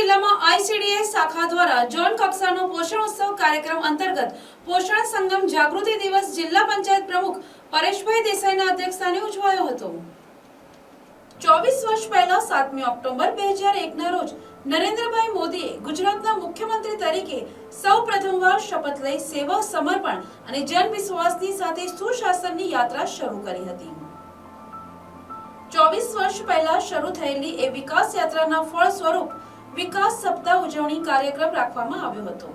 જિલ્લામાં આઈસીડીએસ શાખા દ્વારા ઝોન કક્ષાનો પોષણ ઉત્સવ કાર્યક્રમ અંતર્ગત પોષણ સંગમ જાગૃતિ દિવસ જિલ્લા પંચાયત પ્રમુખ પરેશભાઈ દેસાઈના અધ્યક્ષસ્થાને ઉજવાયો હતો. ચોવીસ વર્ષ પહેલા સાતમી ઓક્ટોબર બે હજાર રોજ નરેન્દ્રભાઈ મોદીએ ગુજરાતના મુખ્યમંત્રી તરીકે સૌ શપથ લઈ સેવા સમર્પણ અને જનવિશ્વાસની સાથે સુશાસનની યાત્રા શરૂ કરી હતી. ચોવીસ વર્ષ પહેલા શરૂ થયેલી એ વિકાસ યાત્રાના ફળ સ્વરૂપ વિકાસ સપ્તાહ ઉજવણી કાર્યક્રમ રાખવામાં આવ્યો હતો.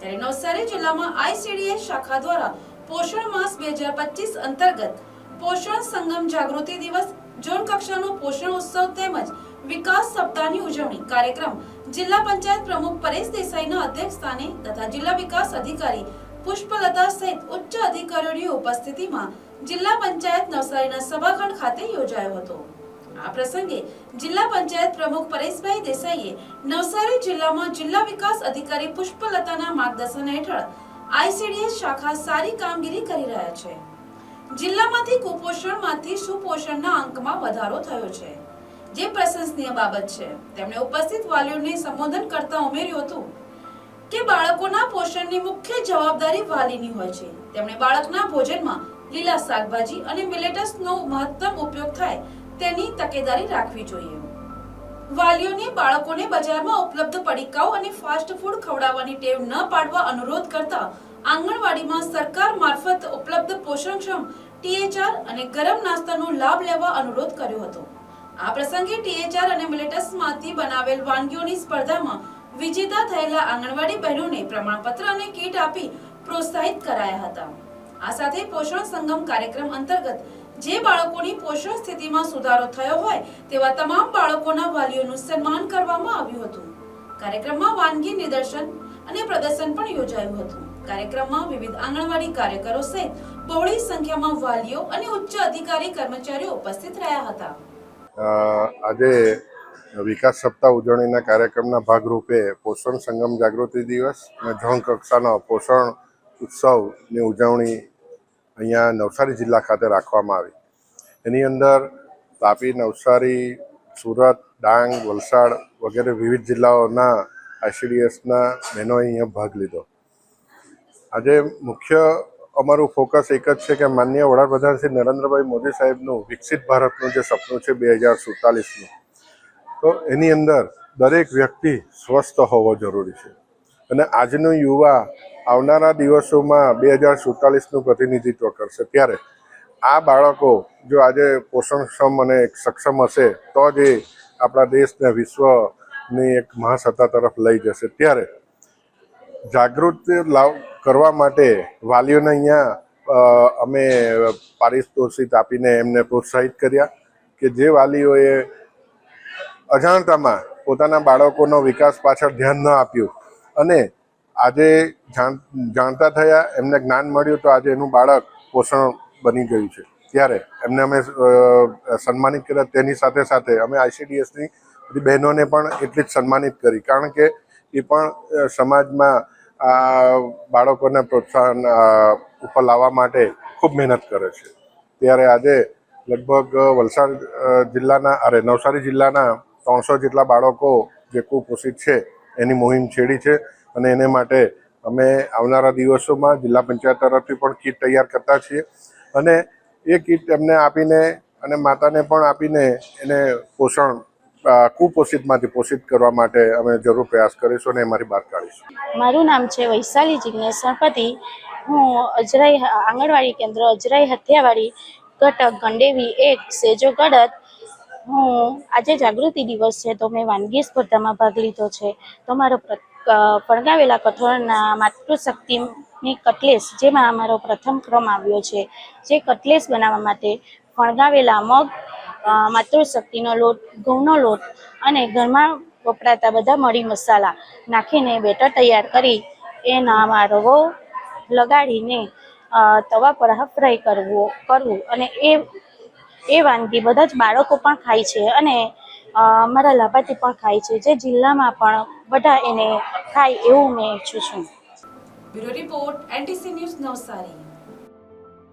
ત્યારે નવસારી જિલ્લામાં આઈસીડીએસ શાખા દ્વારા પોષણ માસ બે અંતર્ગત પોષણ સંગમ જાગૃતિ દિવસ ઝોન કક્ષાનો પોષણ ઉત્સવ તેમજ વિકાસ સપ્તાહની ઉજવણી કાર્યક્રમ જિલ્લા પંચાયત પ્રમુખ પરેશ દેસાઈના અધ્યક્ષસ્થાને તથા જિલ્લા વિકાસ અધિકારી પુષ્પલતા સહિત ઉચ્ચ અધિકારીઓની ઉપસ્થિતિમાં જિલ્લા પંચાયત નવસારીના સભાખંડ ખાતે યોજાયો હતો. આ પ્રસંગે જિલ્લા પંચાયત પ્રમુખ પરેશભાઈ દેસાઈએ નવસારી જિલ્લામાં જિલ્લા વિકાસ અધિકારી પુષ્પલતાના માર્ગદર્શન હેઠળ આઈસીડીએસ શાખા સારી કામગીરી કરી રહ્યા છે. જિલ્લામાંથી કુપોષણમાંથી સુપોષણના અંકમાં વધારો થયો છે. જે પ્રશંસનીય બાબત છે, તેમણે ઉપસ્થિત વાલીઓને સંબોધન કરતા ઉમેર્યું હતું કે બાળકોના પોષણની મુખ્ય જવાબદારી વાલીની હોય છે. તેમણે બાળકના ભોજનમાં લીલા શાકભાજી અને મિલેટસનો મહત્તમ ઉપયોગ થાય તેની તકેદારી રાખવી જોઈએ. વાલીઓને બાળકોને બજારમાં ઉપલબ્ધ પડીકાઓ અને ફાસ્ટ ફૂડ ખવડાવવાની ટેવ ન પાડવા અનુરોધ કરતા આંગણવાડીમાં સરકાર મારફત ઉપલબ્ધ પોષણક્ષમ ટીએચઆર અને ગરમ નાસ્તાનો લાભ લેવા અનુરોધ કર્યો હતો. આ પ્રસંગે ટીએચઆર અને મિલેટસમાંથી બનાવેલ વાનગીઓની સ્પર્ધામાં વિજેતા થયેલા આંગણવાડી બહેનોને પ્રમાણપત્ર અને કીટ આપી પ્રોત્સાહિત કરાયા હતા. આ સાથે પોષણ સંગમ કાર્યક્રમ અંતર્ગત જે બાળકોની પોષણ સ્થિતિમાં સુધારો થયો હોય તેવા તમામ બાળકોના વાલીઓનું સન્માન કરવામાં આવ્યું હતું. કાર્યક્રમમાં વાનગી નિદર્શન અને પ્રદર્શન પણ યોજાયું હતું. કાર્યક્રમમાં વિવિધ આંગણવાડી કાર્યકરો સહિત બહોળી સંખ્યામાં વાલીઓ અને ઉચ્ચ અધિકારી કર્મચારીઓ ઉપસ્થિત રહ્યા હતા. આજે વિકાસ સપ્તાહ ઉજવણીના કાર્યક્રમના ભાગરૂપે પોષણ સંગમ જાગૃતિ દિવસ અને ઝોન કક્ષાનો પોષણ ઉત્સવની ઉજવણી અહીંયા નવસારી જિલ્લા ખાતે રાખવામાં આવી. એની અંદર તાપી, નવસારી, સુરત, ડાંગ, વલસાડ વગેરે વિવિધ જિલ્લાઓના આઈસીડીએસના બહેનોએ અહીંયા ભાગ લીધો. આજે મુખ્ય અમારું ફોકસ એક જ છે કે માન્ય વડાપ્રધાન શ્રી નરેન્દ્રભાઈ મોદી સાહેબનું વિકસિત ભારતનું જે સપનું છે બે હજાર સુડતાલીસનું. તો એની અંદર દરેક વ્યક્તિ સ્વસ્થ હોવો જરૂરી છે. અને આજનો યુવા આવનારા દિવસોમાં બે હજાર સુડતાલીસનું પ્રતિનિધિત્વ કરશે. ત્યારે આ બાળકો જો આજે પોષણક્ષમ અને સક્ષમ હશે, તો જ એ આપણા દેશને વિશ્વની એક મહાસત્તા તરફ લઈ જશે. ત્યારે જાગૃત લાવ કરવા માટે વાલીઓને અહીંયા અમે પારિતોષિક આપીને એમને પ્રોત્સાહિત કર્યા કે જે વાલીઓએ અજાણતામાં પોતાના બાળકોનો વિકાસ પાછળ ધ્યાન ન આપ્યું અને આજે જાણ, જાણતા થયા, એમને જ્ઞાન મળ્યું તો આજે એનું બાળક પોષણ બની ગયું છે. ત્યારે એમને અમે સન્માનિત કર્યા. તેની સાથે સાથે અમે આઈસીડીએસની બહેનોને પણ એટલી જ સન્માનિત કરી. કારણ કે એ પણ સમાજમાં આ બાળકોને પ્રોત્સાહન ઉપર લાવવા માટે ખૂબ મહેનત કરે છે. ત્યારે આજે લગભગ વલસાડ જિલ્લાના, અરે, નવસારી જિલ્લાના ત્રણસો જેટલા બાળકો જે કુપોષિત છે, એની મુહિમ છેડી છે. અને એને માટે અમે આવનારા દિવસોમાં જિલ્લા પંચાયત તરફથી પણ કીટ તૈયાર કરતા છીએ. અને એ કીટ એમને આપીને અને માતાને પણ આપીને એને પોષણ કુપોષિતમાંથી પોષિત કરવા માટે અમે જરૂર પ્રયાસ કરીશું અને એમાંથી બહાર કાઢીશું. મારું નામ છે વૈશાલી જિજ્ઞેશ ગણપતિ. હું અજરાઈ, આંગણવાડી કેન્દ્ર અજરાઈ હથિયાવાડી ઘટક ગંડેવી, એક, સેજો, ગડત હું. આજે જાગૃતિ દિવસ છે તો મેં વાનગી સ્પર્ધામાં ભાગ લીધો છે. તો મારો ફણગાવેલા કઠોળના માતૃશક્તિની કટલેસ, જેમાં અમારો પ્રથમ ક્રમ આવ્યો છે. જે કટલેસ બનાવવા માટે ફણગાવેલા મગ માતૃશક્તિનો લોટ, ઘઉંનો લોટ અને ઘરમાં વપરાતા બધા મરી મસાલા નાખીને બેટર તૈયાર કરી એનામાં રવો લગાડીને તવા પર ફ્રાય કરવો, કરવું અને એ એ વાનગી બધા જ બાળકો પણ ખાય છે અને મારા લાભાર્થી પણ ખાય છે. જે જિલ્લામાં પણ બધા એને ખાય એવું મેં ઈચ્છું છું. Bureau report, NTC news Navsari.